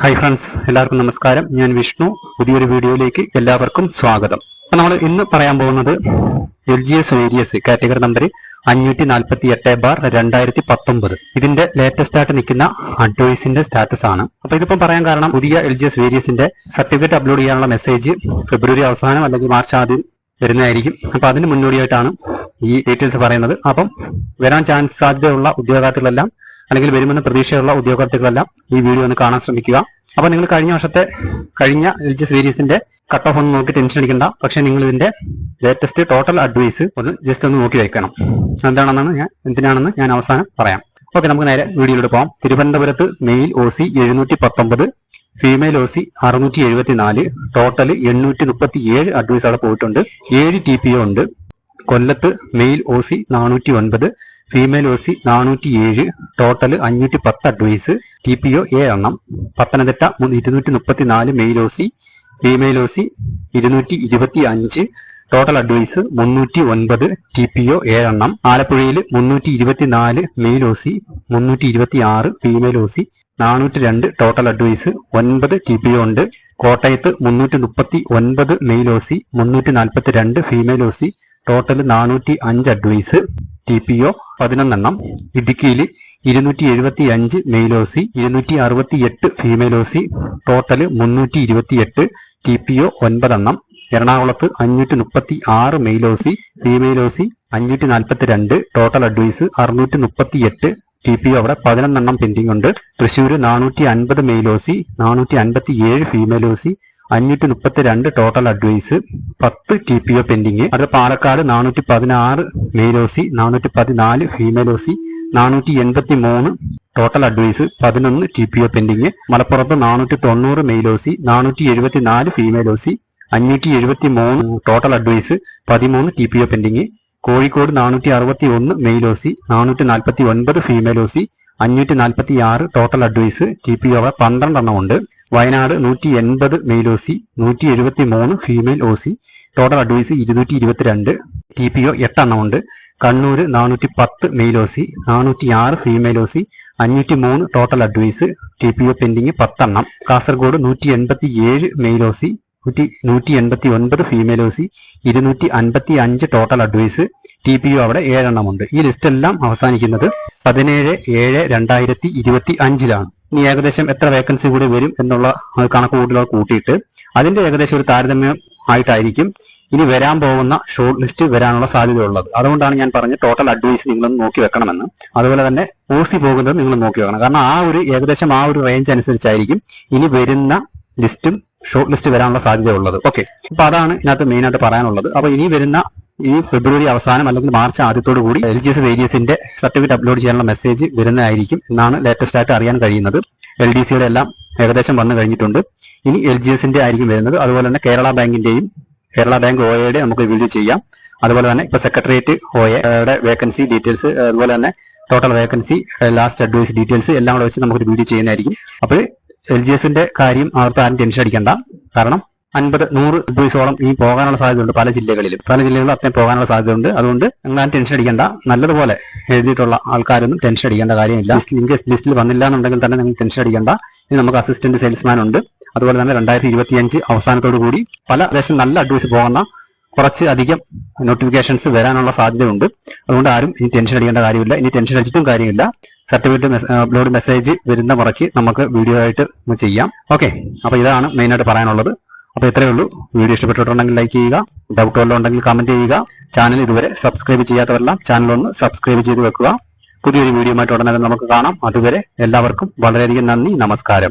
Hi friends എല്ലാവർക്കും നമസ്കാരം. ഞാൻ വിഷ്ണു. പുതിയൊരു വീഡിയോയിലേക്ക് എല്ലാവർക്കും സ്വാഗതം. അപ്പൊ നമ്മൾ ഇന്ന് പറയാൻ പോകുന്നത് L G S various category number അഞ്ഞൂറ്റി നാൽപ്പത്തി എട്ട് ബാർ രണ്ടായിരത്തി പത്തൊമ്പത് ഇതിന്റെ ലേറ്റസ്റ്റ് ആയിട്ട് നിൽക്കുന്ന അഡ്വൈസിന്റെ സ്റ്റാറ്റസ് ആണ്. അപ്പൊ ഇതിപ്പം പറയാൻ കാരണം പുതിയ എൽ ജി എസ് വേരിയസിന്റെ സർട്ടിഫിക്കറ്റ് അപ്ലോഡ് ചെയ്യാനുള്ള മെസ്സേജ് ഫെബ്രുവരി അവസാനം അല്ലെങ്കിൽ മാർച്ച് ആദ്യം വരുന്നതായിരിക്കും. അപ്പൊ അതിന് മുന്നോടിയായിട്ടാണ് ഈ ഡീറ്റെയിൽസ് പറയുന്നത്. അപ്പം വരാൻ ചാൻസ് സാധ്യതയുള്ള ഉദ്യോഗാർത്ഥികളെല്ലാം അല്ലെങ്കിൽ വരുമെന്ന് പ്രതീക്ഷയുള്ള ഉദ്യോഗാർത്ഥികളെല്ലാം ഈ വീഡിയോ ഒന്ന് കാണാൻ ശ്രമിക്കുക. അപ്പൊ നിങ്ങൾ കഴിഞ്ഞ വർഷത്തെ കഴിഞ്ഞ എൽ ജി സീരീസിന്റെ കട്ട് ഓഫ് ഒന്ന് നോക്കി ടെൻഷൻ അടിക്കണ്ട. പക്ഷെ നിങ്ങൾ ഇതിന്റെ ലേറ്റസ്റ്റ് ടോട്ടൽ അഡ്വൈസ് ഒന്ന് ജസ്റ്റ് ഒന്ന് നോക്കി വെക്കണം. എന്താണെന്നാണ് ഞാൻ എന്തിനാണെന്ന് ഞാൻ അവസാനം പറയാം. ഓക്കെ നമുക്ക് നേരെ വീഡിയോയിലൂടെ പോകാം തിരുവനന്തപുരത്ത് മെയിൽ ഒ സി എഴുന്നൂറ്റി പത്തൊമ്പത് ഫീമെയിൽ ഒ സി അറുന്നൂറ്റി എഴുപത്തിനാല് ടോട്ടൽ എണ്ണൂറ്റി മുപ്പത്തി ഏഴ് അഡ്വൈസ് അവിടെ പോയിട്ടുണ്ട്. ഏഴ് ടി പി ഒ ഉണ്ട്. കൊല്ലത്ത് മെയിൽ ഒ സി നാനൂറ്റി ഒൻപത് ഫീമെയിൽ ഒ സി നാനൂറ്റി ഏഴ് ടോട്ടൽ അഞ്ഞൂറ്റി പത്ത് അഡ്വൈസ് ടി പി ഒ ഏഴെണ്ണം പത്തനംതിട്ട മു- ഇരുന്നൂറ്റി മുപ്പത്തി നാല് male O C female O C ഇരുന്നൂറ്റി ഇരുപത്തി അഞ്ച് ടോട്ടൽ അഡ്വൈസ് മുന്നൂറ്റി ഒൻപത് ടി പി ഒ ഏഴെണ്ണം ആലപ്പുഴയിൽ മുന്നൂറ്റി ഇരുപത്തിനാല് മെയിൽ ഒ സി മുന്നൂറ്റി ഇരുപത്തി ആറ് ഫീമെയിൽ ഒ സി നാനൂറ്റി രണ്ട് ടോട്ടൽ അഡ്വൈസ് ഒൻപത് ടി പി ഒ ഉണ്ട്. കോട്ടയത്ത് മുന്നൂറ്റി മുപ്പത്തി ഒൻപത് മെയിൽ ഒ സി മുന്നൂറ്റി നാൽപ്പത്തി രണ്ട് ഫീമെയിൽ ഒ സി ടോട്ടൽ നാനൂറ്റി അഞ്ച് അഡ്വൈസ് ടി പി ഒ പതിനൊന്നെണ്ണം ഇടുക്കിയിൽ ഇരുന്നൂറ്റി എഴുപത്തി അഞ്ച് മെയിൽ ഒ സി ഇരുന്നൂറ്റി അറുപത്തി എട്ട് ഫീമെയിൽ ഒ സി ടോട്ടൽ മുന്നൂറ്റി ഇരുപത്തി എട്ട് ടി പി ഒ ഒൻപതെണ്ണം എറണാകുളത്ത് അഞ്ഞൂറ്റി മുപ്പത്തി ആറ് മെയിൽ ഫീമെയിലോസി ഒ അഞ്ഞൂറ്റി നാൽപ്പത്തി രണ്ട് ടോട്ടൽ അഡ്വൈസ് അറുന്നൂറ്റി മുപ്പത്തി എട്ട് ടി പി അവിടെ പതിനൊന്നെണ്ണം പെൻഡിംഗ് ഉണ്ട്. തൃശ്ശൂർ നാനൂറ്റി അൻപത് മെയിൽ ഒ സി നാനൂറ്റി അൻപത്തി ഏഴ് ഫീമെയിൽ ഒ സി അഞ്ഞൂറ്റി മുപ്പത്തി രണ്ട് ടോട്ടൽ അഡ്വൈസ് പത്ത് ടി പി ഒ പെൻഡിങ് അത് പാലക്കാട് നാനൂറ്റി പതിനാറ് മെയിൽ ഒ സി നാനൂറ്റി പതിനാല് ഫീമെയിൽ ഒ സി നാനൂറ്റി എൺപത്തി മൂന്ന് ടോട്ടൽ അഡ്വൈസ് പതിനൊന്ന് ടി പി ഒ പെൻഡിങ് മലപ്പുറത്ത് നാനൂറ്റി തൊണ്ണൂറ് മെയിൽ ഒ സി നാനൂറ്റി എഴുപത്തി നാല് ഫീമെയിൽ ഒ സി അഞ്ഞൂറ്റി എഴുപത്തി മൂന്ന് ടോട്ടൽ അഡ്വൈസ് പതിമൂന്ന് T P O pending Kozhikode നാനൂറ്റി അറുപത്തി ഒന്ന് മെയിൽ ഒ സി നാനൂറ്റി നാൽപ്പത്തി ഒൻപത് ഫീമെയിൽ ഒ സി അഞ്ഞൂറ്റി നാൽപ്പത്തി ആറ് total advice T P O പന്ത്രണ്ടെണ്ണം ഉണ്ട്. വയനാട് നൂറ്റി എൺപത് മെയിൽ ഒ സി നൂറ്റി എഴുപത്തി മൂന്ന് female O C total advice ഇരുന്നൂറ്റി ഇരുപത്തിരണ്ട് ടി പി ഒ എട്ടെണ്ണം ഉണ്ട് കണ്ണൂർ നാനൂറ്റി പത്ത് മെയിൽ ഒ സി നാനൂറ്റി ആറ് ഫീമെയിൽ ഒ സി അഞ്ഞൂറ്റി മൂന്ന് total advice T P O pending പത്തെണ്ണം കാസർഗോഡ് നൂറ്റി എൺപത്തി ഏഴ് മെയിൽ ഒ സി നൂറ്റി നൂറ്റി എൺപത്തി ഒൻപത് ഫീമെയിൽ ഒ സി ഇരുന്നൂറ്റി അൻപത്തി അഞ്ച് total advice T P O അവിടെ ഏഴെണ്ണമുണ്ട്. ഈ ലിസ്റ്റെല്ലാം അവസാനിക്കുന്നത് പതിനേഴ് ഏഴ് രണ്ടായിരത്തി ഇരുപത്തി അഞ്ചിലാണ് ഇനി ഏകദേശം എത്ര വേക്കൻസി കൂടി വരും എന്നുള്ള കണക്ക് കൂട്ടലുകൾ കൂട്ടിയിട്ട് അതിന്റെ ഏകദേശം ഒരു താരതമ്യം ആയിട്ടായിരിക്കും ഇനി വരാൻ പോകുന്ന ഷോർട്ട് ലിസ്റ്റ് വരാനുള്ള സാധ്യതയുള്ളത്. അതുകൊണ്ടാണ് ഞാൻ പറഞ്ഞത് ടോട്ടൽ അഡ്വൈസ് നിങ്ങളൊന്ന് നോക്കി വെക്കണമെന്ന്. അതുപോലെ തന്നെ ഒ സി പോകുന്നത് നിങ്ങൾ നോക്കി വെക്കണം. കാരണം ആ ഒരു ഏകദേശം ആ ഒരു റേഞ്ച് അനുസരിച്ചായിരിക്കും ഇനി വരുന്ന ലിസ്റ്റും ഷോർട്ട് ലിസ്റ്റ് വരാനുള്ള സാധ്യതയുള്ളത്. ഓക്കെ അപ്പൊ അതാണ് ഇതിനകത്ത് മെയിൻ ആയിട്ട് പറയാനുള്ളത്. അപ്പൊ ഇനി വരുന്ന ഈ ഫെബ്രുവരി അവസാനം അല്ലെങ്കിൽ മാർച്ച് ആദ്യത്തോടു കൂടി എൽ ജി എസ് വേരിയസിന്റെ സർട്ടിഫിക്കറ്റ് അപ്ലോഡ് ചെയ്യാനുള്ള മെസ്സേജ് വരുന്നതായിരിക്കും എന്നാണ് ലേറ്റസ്റ്റ് ആയിട്ട് അറിയാൻ കഴിയുന്നത്. എൽ ഡി സിയുടെ എല്ലാം ഏകദേശം വന്നു കഴിഞ്ഞിട്ടുണ്ട്. ഇനി എൽ ജി എസിന്റെ ആയിരിക്കും വരുന്നത്. അതുപോലെ തന്നെ കേരള ബാങ്കിന്റെയും കേരള ബാങ്ക് ഒ എയുടെ നമുക്ക് വീഡിയോ ചെയ്യാം. അതുപോലെ തന്നെ ഇപ്പൊ സെക്രട്ടേറിയറ്റ് ഒ എയുടെ വേക്കൻസി ഡീറ്റെയിൽസ് അതുപോലെ തന്നെ total vacancy last advice details എല്ലാം കൂടെ വെച്ച് നമുക്കൊരു വീഡിയോ ചെയ്യുന്നതായിരിക്കും. അപ്പോൾ എൽ ജി എസിന്റെ കാര്യം അവർക്ക് ആരും ടെൻഷൻ അടിക്കണ്ട. കാരണം അൻപത് നൂറ് ദിവസോളം ഇനി പോകാനുള്ള സാധ്യതയുണ്ട് പല ജില്ലകളിലും. പല ജില്ലകളിലും അത്രയും പോകാനുള്ള സാധ്യതയുണ്ട്. അതുകൊണ്ട് നിങ്ങൾ ടെൻഷൻ അടിക്കേണ്ട. നല്ലതുപോലെ എഴുതിയിട്ടുള്ള ആൾക്കാരൊന്നും ടെൻഷൻ അടിക്കേണ്ട കാര്യമില്ല. ലിങ്ക് ലിസ്റ്റിൽ വന്നില്ല എന്നുണ്ടെങ്കിൽ തന്നെ നിങ്ങൾ ടെൻഷൻ അടിക്കേണ്ട. ഇനി നമുക്ക് അസിസ്റ്റന്റ് സെയിൽസ്മാൻ ഉണ്ട്. അതുപോലെ തന്നെ രണ്ടായിരത്തി ഇരുപത്തിയഞ്ച് അവസാനത്തോടു കൂടി പല ദേശം നല്ല അഡ്വൈസ് പോകുന്ന കുറച്ച് അധികം നോട്ടിഫിക്കേഷൻസ് വരാനുള്ള സാധ്യതയുണ്ട്. അതുകൊണ്ട് ആരും ഇനി ടെൻഷൻ അടിക്കേണ്ട കാര്യമില്ല. ഇനി ടെൻഷൻ അടിച്ചിട്ടും കാര്യമില്ല. സർട്ടിഫിക്കറ്റ് അപ്ലോഡ് മെസ്സേജ് വരുന്ന മുറയ്ക്ക് നമുക്ക് വീഡിയോ ആയിട്ട് ചെയ്യാം. ഓക്കെ അപ്പൊ ഇതാണ് മെയിനായിട്ട് പറയാനുള്ളത്. അപ്പൊ ഇത്രയേ ഉള്ളൂ. വീഡിയോ ഇഷ്ടപ്പെട്ടിട്ടുണ്ടെങ്കിൽ ലൈക്ക് ചെയ്യുക ഡൗട്ട് വല്ലതും ഉണ്ടെങ്കിൽ കമന്റ് ചെയ്യുക. ചാനൽ ഇതുവരെ സബ്സ്ക്രൈബ് ചെയ്യാത്തവരെല്ലാം ചാനൽ ഒന്ന് സബ്സ്ക്രൈബ് ചെയ്ത് വെക്കുക. പുതിയൊരു വീഡിയോ ആയിട്ട് ഉടനെ നമുക്ക് കാണാം. അതുവരെ എല്ലാവർക്കും വളരെയധികം നന്ദി നമസ്കാരം.